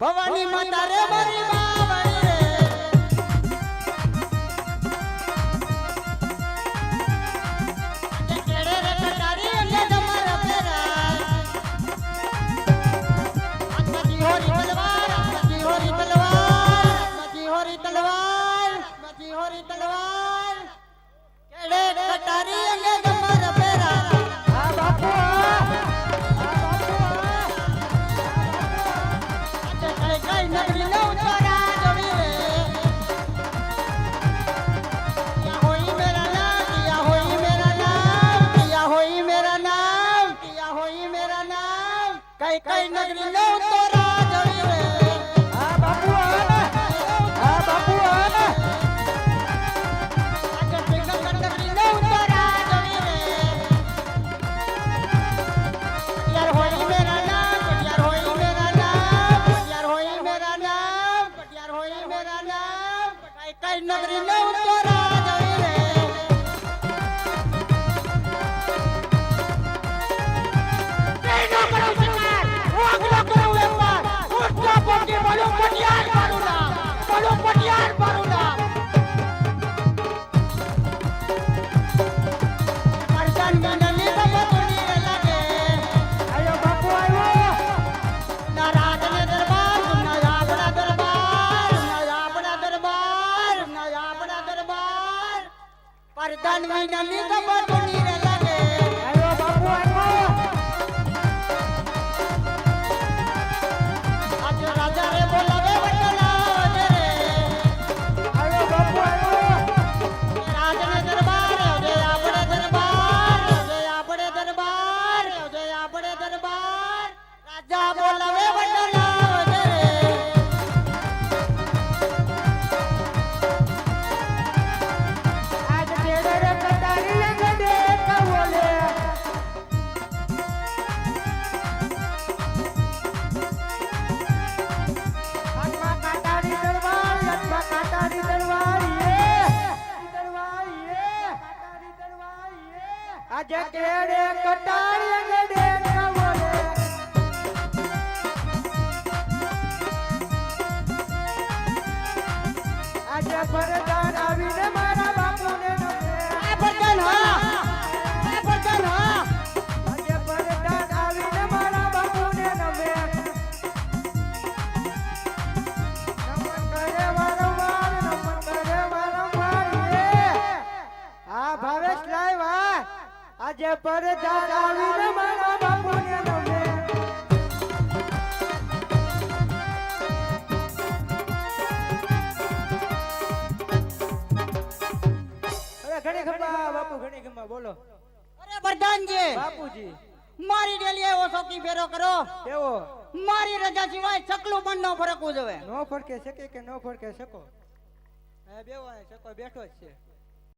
ભવાની માતા રે મારી મા કેળે રે કટારી અને તમારા ફેરા. હા બાપુ કઈ કઈ નગરી નો ઉતારા જોવી રે. કિયા હોઈ મેરા નામ, કઈ નગરી નો ઉતારા જોવી રે. પટિયાર আর দান মাইনা নিতে পারবো યે આજે કેડે કટારી અંગે દેખ બોલે આજે ભરદાન આવીને મારા બાપુને નમે હવે ઘણી બાપુ ઘણી ગમા બોલો. અરે પ્રધાનજી બાપુજી. મારી ડેલી એવો શોકી ફેરો કરો. કેવો મારી રજા સિવાય ચકલું પણ ન ફરકવું જોવે. નો ફરકે શકે કે નો ફરકે શકો? બેવો શકો બેઠો જ છે.